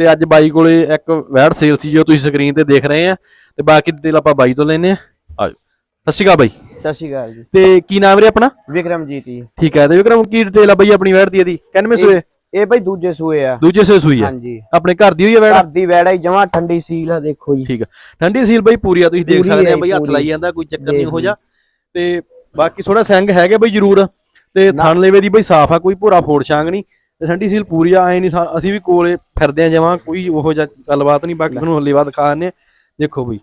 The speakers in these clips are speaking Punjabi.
ਤੇ ਅੱਜ ਬਾਈ ਕੋਲੇ ਇੱਕ ਵੈੜ ਸੇਲ ਸੀ ਜੋ ਤੁਸੀਂ ਸਕਰੀਨ ਤੇ ਦੇਖ ਰਹੇ ਆ। ਤੇ ਬਾਕੀ ਡਿਟੇਲ ਆਪਾਂ ਬਾਈ ਤੋਂ ਲੈਨੇ ਆ। ਆਜੋ। ਸਤਿ ਸ਼੍ਰੀ ਅਕਾਲ ਬਾਈ। ਸਤਿ ਸ਼੍ਰੀ ਅਕਾਲ ਜੀ। ਤੇ ਕੀ ਨਾਮ ਵੀਰੇ ਆਪਣਾ? ਵਿਕਰਮਜੀਤ ਜੀ। ਠੀਕ ਹੈ ਤੇ ਵਿਕਰਮ ਕੀ ਡਿਟੇਲ ਆ ਬਾਈ ਆਪਣੀ ਵੈੜ ਦੀ ਇਹਦੀ? 91 ਸੂਏ? ਇਹ ਬਈ ਦੂਜੇ ਸੂਏ ਆ। ਦੂਜੇ ਸੂਏ ਸੂਈ ਆ? ਹਾਂਜੀ। ਆਪਣੇ ਘਰ ਦੀ ਹੋਈ ਆ ਵੈੜ? ਘਰ ਦੀ ਵੈੜਾ ਹੀ ਜਮਾ ਠੰਡੀ ਸੀਲ ਆ ਦੇਖੋ ਜੀ। ਠੀਕ ਆ। ਠੰਡੀ ਸੀਲ ਬਾਈ ਪੂਰੀ ਆ ਤੁਸੀਂ ਦੇਖ ਸਕਦੇ ਆ ਬਾਈ ਹੱਥ। ਲਾਈ ਜਾਂਦਾ ਕੋਈ ਚੱਕਰ ਨਹੀਂ ਹੋ ਜਾ। ਤੇ ਬਾਕੀ ਥੋੜਾ ਸਿੰਘ ਹੈਗਾ ਬਾਈ ਜ਼ਰੂਰ। ਤੇ। ਥਣ ਲੇਵੇ ਦੀ ਬਾਈ ਸਾਫ਼ ਆ ਕੋਈ ਭੋਰਾ ਫੋੜ ਛਾਂਗ ਨਹੀਂ। ਤੇ ਠੰਡੀ ਸੀਲ ਪੂਰੀ ਆ ਐ ਨਹੀਂ ਅਸੀਂ ਵੀ ਕੋਲੇ ਫਿਰਦੇ ਆ ਜਮਾਂ ਕੋਈ ਉਹੋ ਜਿਹਾ ਗੱਲਬਾਤ ਨਹੀਂ ਬਾਕੀ ਤੁਹਾਨੂੰ ਹੱਲੇ ਬਾਅਦ ਦਿਖਾ ਦਿੰਦੇ ਆ। ਦੇਖੋ ਬਈ।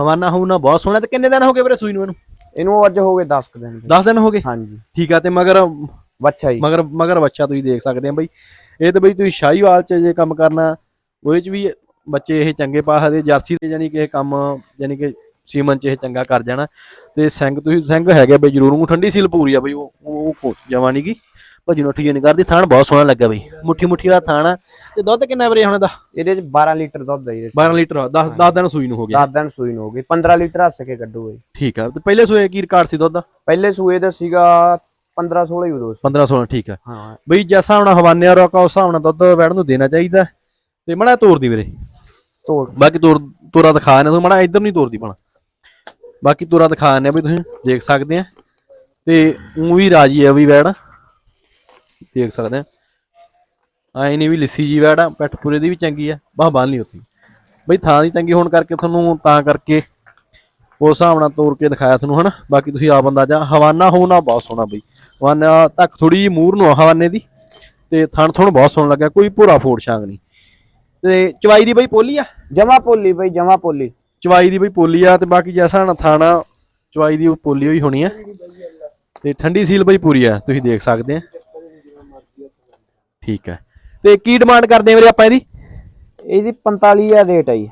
ਹਵਾਨਾ ਹੂਨਾ ਬਹੁਤ ਸੋਹਣਾ ਤੇ ਕਿੰਨੇ ਦਿਨ ਹੋ ਗਏ ਵੀਰੇ ਸੂਈ ਨੂੰ ਇਹਨੂੰ? ਇਹਨੂੰ ਅੱਜ ਹੋ ਗਏ 10 ਕੁ ਦਿਨ। 10 ਦਿਨ ਹੋ ਗਏ? ਹਾਂਜੀ। ਠੀਕ ਆ ਤੇ ਮਗਰ ਬੱਚਾ ਜੀ। ਮਗਰ ਮਗਰ ਬੱਚਾ ਤੁਸੀਂ ਦੇਖ ਸਕਦੇ ਆ ਬਈ। ਇਹ ਤੇ ਬਈ ਤੁਸੀਂ ਸ਼ਾਹੀਵਾਲ ਚ ਜੇ ਕੰਮ ਕਰਨਾ ਉਹਦੇ ਚ ਵੀ ਬੱਚੇ ਇਹ ਚੰਗੇ ਪਾਹ ਦੇ ਜਰਸੀ ਤੇ ਜਾਨੀ ਕਿ ਇਹ ਕੰਮ ਜਾਨੀ ਕਿ ਸੀਮਨ ਚ ਇਹ ਚੰਗਾ ਕਰ ਜਾਣਾ। ਤੇ ਸਿੰਘ ਤੁਸੀਂ ਸਿੰਘ ਹੈਗੇ ਬਈ ਜ਼ਰੂਰ ਨੂੰ ਠੰਡੀ ਸੀਲ ਪੂਰੀ ਆ ਬਈ ਉਹ ਉਹ ਜਮਾ ਨੀ ਭੱਜੀ ਨੁੱਠੀ ਨਹੀਂ ਕਰਦੀ ਥਾਣ ਬਹੁਤ ਸੋਹਣਾ ਲੱਗਾ ਬਈ। ਮੁੱਠੀ ਮੁੱਠੀ ਵਾਲਾ ਥਾਣ ਆ। ਤੇ ਦੁੱਧ ਕਿੰਨਾ ਵੀਰੇ ਹੁਣ ਦਾ ਇਹਦੇ ਚ 12 ਲੀਟਰ ਦੁੱਧ ਜੀ 12 ਲੀਟਰ 10 10 ਦਿਨ ਸੂਈ ਨੂੰ ਹੋ ਗਿਆ। 10 ਦਿਨ ਸੂਈ ਨੂੰ ਹੋ ਗਈ। 15 ਲੀਟਰ ਹੱਸ ਕੇ ਕੱਢੂ ਇਹ ਠੀਕ ਆ। ਤੇ ਪਹਿਲੇ ਸੂਏ ਕੀ ਰਿਕਾਰਡ ਸੀ ਦੁੱਧ ਦਾ? ਪਹਿਲੇ ਸੂਏ ਦਾ ਸੀਗਾ 15 16 ਹੀ ਉਦੋਂ ਸੀ। 15 16 ਠੀਕ ਆ। ਹਾਂ। ਬਈ ਜੈਸਾ ਹੁਣ ਹਵਾਨੇ ਆ ਰੋਕਾ ਉਸ ਹਿਸਾਬ ਨਾਲ ਦੁੱਧ ਵੜਨ ਨੂੰ ਦੇਣਾ ਚਾਹੀਦਾ। ਤੇ ਮੜਾ ਤੋੜ ਦੀ ਵੀਰੇ। ਤੋੜ ਬਾਕੀ ਤੋਰ ਤੋਰਾ ਦਿਖਾ ਨੇ ਤੂੰ ਮੜਾ ਇੱਧਰ ਨਹੀਂ ਤੋਰਦੀ ਪਣਾ ਬਾਕੀ ਤੋਰਾ ਦਿਖਾ ਨੇ ਵੀ ਤੁਸੀਂ। ਦੇਖ ਸਕਦੇ ਆ। ਤੇ ਉਹ ਵੀ ਰਾਜੀ ਆ ਵੀ ਵੈੜ। ਦੇਖ ਸਕਦੇ ਆ ਆਏ ਨਹੀਂ ਵੀ ਲਿੱਸੀ ਜੀ ਵੈੜ ਆ ਪੂਰੇ ਦੀ ਵੀ ਚੰਗੀ ਆ ਬਾਹ ਬੰਨ ਲਈ ਉੱਥੇ। ਬਈ ਥਾਂ ਦੀ ਤੰਗੀ ਹੋਣ ਕਰਕੇ ਤੁਹਾਨੂੰ ਤਾਂ ਕਰਕੇ ਉਸ ਹਿਸਾਬ ਨਾਲ ਤੋੜ ਕੇ ਦਿਖਾਇਆ ਤੁਹਾਨੂੰ ਹਨਾ? ਬਾਕੀ ਤੁਸੀਂ ਆਪ ਅੰਦਾਜ਼ਾ ਹਵਾਨਾ ਹੋਣਾ ਬਹੁਤ ਸੋਹਣਾ ਬਈ। ਹਵਾਨਾ ਤੱਕ ਥੋੜੀ ਜਿਹੀ ਮੂਰ ਨੂੰ ਹਵਾਨੇ ਦੀ। ਤੇ ਥਣ ਥਣ ਬਹੁਤ ਸੋਹਣਾ ਲੱਗਾ ਕੋਈ ਭੋਰਾ ਫੋੜ ਛਾਂਗ ਨਹੀਂ। ਤੇ ਚਵਾਈ ਦੀ ਬਈ ਪੋਲੀ ਆ? ਜਮਾ ਪੋਲੀ ਬਈ ਜਮਾ ਪੋਲੀ। ਚਵਾਈ ਦੀ ਬਈ ਪੋਲੀ ਆ ਤੇ ਬਾਕੀ ਜੈਸਾ ਨਾ ਥਾਣਾ ਚਵਾਈ ਦੀ ਪੋਲੀ ਹੋਈ ਹੋਣੀ ਆ। ਤੇ ਠੰਡੀ ਸੀਲ ਬਈ ਪੂਰੀ ਆ ਤੁਸੀਂ ਦੇਖ ਸਕਦੇ ਆ। ਠੀਕ ਹੈ। ਤੇ ਕੀ ਡਿਮਾਂਡ ਕਰਦੇ ਆ ਵੀਰੇ ਆਪਾਂ ਇਹਦੀ? ਇਹਦੀ 45 ਆ ਰੇਟ ਆ ਜੀ।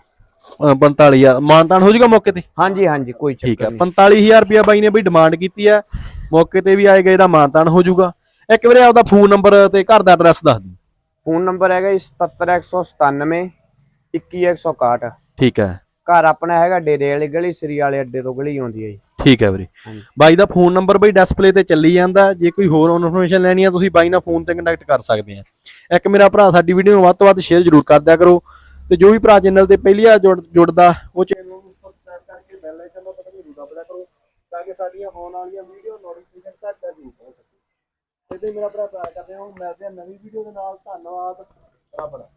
ਅਹ 45000 ਮਾਨਤਾਨ ਹੋ ਜਾਊਗਾ ਮੌਕੇ ਤੇ? ਹਾਂਜੀ ਹਾਂਜੀ ਕੋਈ ਠੀਕ ਚੱਕਰ ਹੈ। ਨਹੀਂ। 45000 ਰੁਪਇਆ ਬਾਈ ਨੇ ਬਈ ਡਿਮਾਂਡ ਕੀਤੀ ਆ ਮੌਕੇ ਤੇ ਵੀ ਆਏਗਾ ਇਹਦਾ ਮਾਨਤਾਨ ਹੋ ਜਾਊਗਾ ਇੱਕ ਵੀਰੇ ਆਪਦਾ ਫੋਨ ਨੰਬਰ ਤੇ ਘਰ ਦਾ ਐਡਰੈਸ ਦੱਸ ਦਿਓ। ਫੋਨ ਨੰਬਰ ਹੈਗਾ ਜੀ 77197 21161 ਠੀਕ ਹੈ। ਘਰ ਆਪਣਾ ਹੈਗਾ ਡੇਰੇ ਵਾਲੀ ਗਲੀ ਸ੍ਰੀ ਵਾਲੇ ਅੱਡੇ ਤੋਂ ਗਲੀ ਆਉਂਦੀ ਹੈ ਜੀ। ਠੀਕ ਹੈ ਵੀਰੇ। ਹਾਂਜੀ। ਬਾਈ ਦਾ ਫੋਨ ਨੰਬਰ ਬਈ ਡਿਸਪਲੇ ਤੇ ਚੱਲੀ ਜਾਂਦਾ। ਜੇ ਕੋਈ ਹੋਰ ਇਨਫੋਰਮੇਸ਼ਨ ਲੈਣੀ ਆ ਤੁਸੀਂ ਬਾਈ ਨਾਲ ਫੋਨ ਤੇ ਕੰਟੈਕਟ ਕਰ ਸਕਦੇ ਆ। ਇੱਕ ਮੇਰਾ ਭਰਾ ਸਾਡੀ ਵੀਡੀਓ ਨੂੰ ਵੱਧ ਤੋਂ ਵੱਧ ਸ਼ੇਅਰ ਜ਼ਰੂਰ ਕਰ ਦਿਆ ਕਰੋ। ਤੇ ਜੋ ਵੀ ਭਰਾ ਚੈਨਲ ਤੇ ਪਹਿਲੀ ਵਾਰ ਜੁੜ- ਜੁੜਦਾ ਉਹ ਚੈਨਲ ਨੂੰ ਸਬਸਕ੍ਰਾਈਬ ਕਰਕੇ ਬੈਲ ਆਈਕਨ ਦਾ ਬਟਨ ਜ਼ਰੂਰ ਦਬਾ ਕਰੋ ਤਾਂ ਕਿ ਸਾਡੀਆਂ ਆਉਣ ਵਾਲੀਆਂ ਵੀਡੀਓ ਨੋਟੀਫਿਕੇਸ਼ਨ ਘੱਟ ਤੱਕ ਜ਼ਰੂਰ ਪਹੁੰਚ ਸਕੇ। ਤੇ ਮੇਰਾ ਭਰਾ ਪਿਆਰ ਕਰਦੇ ਹਾਂ। ਮਿਲਦੇ ਹਾਂ ਨਵੀਂ ਵੀਡੀਓ ਦੇ ਨਾਲ। ਧੰਨਵਾਦ। ਰੱਬ ਦਾ।